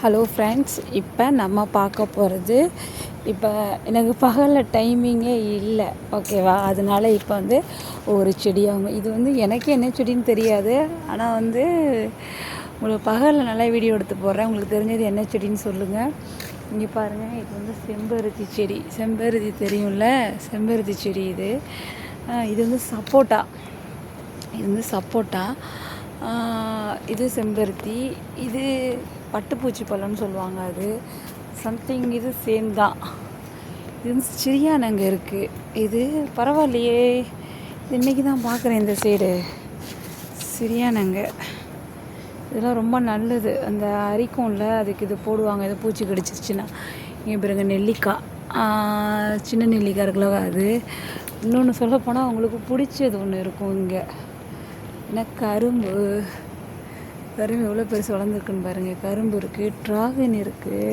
Hello friends இப்போ நம்ம பார்க்க போகிறது இப்போ எனக்கு பகலில் டைமிங்கே இல்லை. ஓகேவா அதனால இப்போ வந்து ஒரு செடியாகும் இது வந்து எனக்கு என்ன செடின்னு தெரியாது. ஆனால் வந்து உங்களுக்கு பகலில் நல்லா வீடியோ எடுத்து போடுறேன். உங்களுக்கு தெரிஞ்சது என்ன செடின்னு சொல்லுங்கள் இங்கே பாருங்கள் இது வந்து செம்பருத்தி செடி. செம்பருத்தி தெரியும்ல? செம்பருத்தி செடி இது. இது வந்து சப்போட்டா. இது வந்து சப்போட்டா. இது செம்பருத்தி. இது பட்டுப்பூச்சி பழம்னு சொல்லுவாங்க அது. சம்திங் இது சேம் தான் இது சிரியானங்க இருக்குது இது பரவாயில்லையே. இது இன்றைக்கி தான் பார்க்குறேன் இந்த சைடு. சிரியானங்க இதெல்லாம் ரொம்ப நல்லது. அந்த அரிக்கும்ல அதுக்கு இது போடுவாங்க. இது பூச்சி கடிச்சிருச்சுன்னா. இங்கே பிறகு நெல்லிக்காய். சின்ன நெல்லிக்காய் இருக்குல்ல அது. இன்னொன்று சொல்ல போனால் உங்களுக்கு பிடிச்சது ஒன்று இருக்கும் இங்கே. என்ன கரும்பு கரும்பு எவ்வளோ பெருசு வளர்ந்துருக்குன்னு பாருங்கள் கரும்பு இருக்குது ட்ராகன் இருக்குது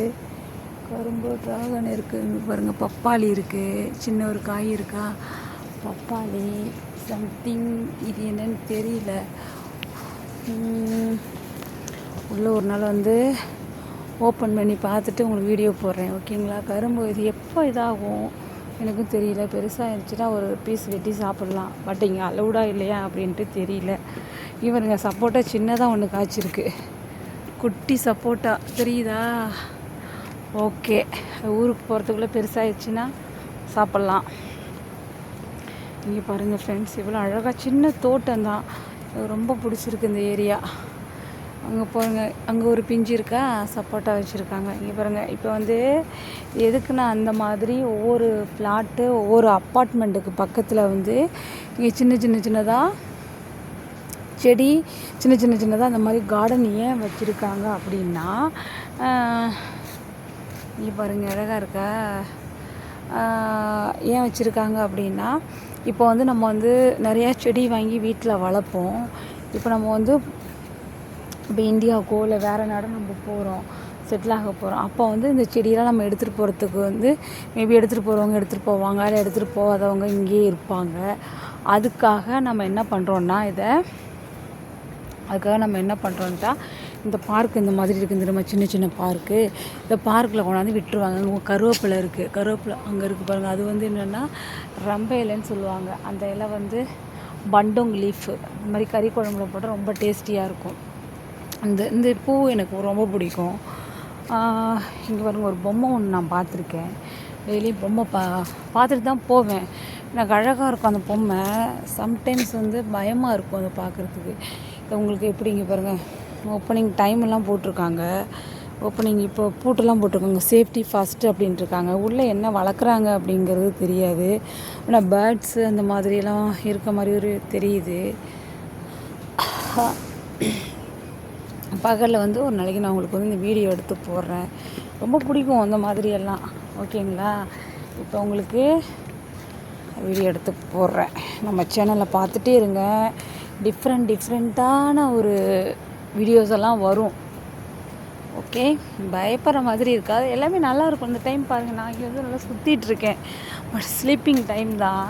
கரும்பு ட்ராகன் இருக்குது பாருங்கள் பப்பாளி இருக்குது சின்ன ஒரு காய் இருக்கா? பப்பாளி சம்திங் இது என்னன்னு தெரியல. உள்ளே உள்ள ஒரு நாள் வந்து ஓப்பன் பண்ணி பார்த்துட்டு உங்களுக்கு வீடியோ போடுறேன். ஓகேங்களா கரும்பு இது எப்போ இதாகும்? எனக்கும் தெரியல. பெருசாக இருந்துச்சுன்னா ஒரு பீஸ் வெட்டி சாப்பிட்லாம். பட் இங்கே அலௌடா இல்லையா அப்படின்ட்டு தெரியல. இவருங்க சப்போட்டா சின்னதாக ஒன்று காய்ச்சிருக்கு. குட்டி சப்போட்டா தெரியுதா? ஓகே ஊருக்கு போகிறதுக்குள்ளே பெருசாகிடுச்சுன்னா சாப்பிட்லாம். இங்கே பாருங்கள் ஃப்ரெண்ட்ஸ் இவ்வளோ அழகாக சின்ன தோட்டம் தான். ரொம்ப பிடிச்சிருக்கு இந்த ஏரியா அங்கே பாருங்க அங்கே ஒரு பிஞ்சு இருக்கா? சப்போட்டா வச்சுருக்காங்க. இங்கே பாருங்கள் இப்போ வந்து எதுக்குன்னா அந்த மாதிரி ஒவ்வொரு ஃப்ளாட்டு ஒவ்வொரு அப்பார்ட்மெண்ட்டுக்கு பக்கத்தில் வந்து இங்கே சின்ன சின்ன சின்னதாக செடி சின்ன சின்ன சின்னதாக அந்த மாதிரி கார்டன் ஏன் வச்சுருக்காங்க அப்படின்னா இங்கே பாருங்கள் அழகாக இருக்கா? ஏன் வச்சுருக்காங்க அப்படின்னா இப்போ வந்து நம்ம வந்து நிறையா செடி வாங்கி வீட்டில் வளர்ப்போம். இப்போ நம்ம வந்து இப்போ இந்தியாவுக்கோ இல்லை வேறு நாடு நம்ம போகிறோம் செட்டில் ஆக போகிறோம் அப்போ வந்து இந்த செடியெல்லாம் நம்ம எடுத்துகிட்டு போகிறதுக்கு வந்து மேபி எடுத்துகிட்டு போகிறவங்க எடுத்துகிட்டு போவாங்க இல்லை எடுத்துகிட்டு போகாதவங்க இங்கேயே இருப்பாங்க. அதுக்காக நம்ம என்ன பண்ணுறோன்னா இதை அதுக்காக நம்ம என்ன பண்ணுறோன்ட்டா இந்த பார்க் இந்த மாதிரி இருக்குது இந்த நம்ம சின்ன சின்ன பார்க்கு இந்த பார்க்கில் கொண்டாந்து விட்டுருவாங்க. அங்கே கருவேப்பிலை இருக்குது கருவேப்பிலை அங்கே இருக்குது பாருங்கள் அது வந்து என்னென்னா ரம்ப இலைன்னு சொல்லுவாங்க. அந்த இலை வந்து பண்டோங் லீஃபு இந்த மாதிரி கறி குழம்புல போட்டால் ரொம்ப டேஸ்டியாக இருக்கும். இந்த இந்த பூ எனக்கு ரொம்ப பிடிக்கும். இங்கே பாருங்கள் ஒரு பொம்மை ஒன்று நான் பார்த்துருக்கேன். டெய்லியும் பொம்மை பா பார்த்துட்டு தான் போவேன். எனக்கு அழகாக இருக்கும் அந்த பொம்மை. சம்டைம்ஸ் வந்து பயமாக இருக்கும் அதை பார்க்குறதுக்கு. இப்போ உங்களுக்கு எப்படி இங்கே பாருங்கள் ஓப்பனிங் டைம் எல்லாம் போட்டிருக்காங்க. ஓப்பனிங் இப்போ பூட்டெல்லாம் போட்டிருக்காங்க. சேஃப்டி ஃபஸ்ட்டு அப்படின்ட்டு இருக்காங்க உள்ளே என்ன வளர்க்குறாங்க அப்படிங்கிறது தெரியாது. ஆனால் பேர்ட்ஸு அந்த மாதிரியெல்லாம் இருக்க மாதிரி ஒரு தெரியுது. பகலில் வந்து ஒரு நாளைக்கு நான் உங்களுக்கு வந்து இந்த வீடியோ எடுத்து போடுறேன். ரொம்ப பிடிக்கும் அந்த மாதிரியெல்லாம். ஓகேங்களா? இப்போ உங்களுக்கு வீடியோ எடுத்து போடுறேன். நம்ம சேனலில் பார்த்துட்டே இருங்க. டிஃப்ரெண்ட் டிஃப்ரெண்ட்டான ஒரு வீடியோஸ் எல்லாம் வரும். ஓகே பயப்படுற மாதிரி இருக்காது. எல்லாமே நல்லாயிருக்கும் இந்த டைம் பாருங்கள் நான் இங்கே வந்து நல்லா சுற்றிட்டுருக்கேன் பட் ஸ்லீப்பிங் டைம் தான்.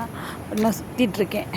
நான் சுற்றிட்டுருக்கேன்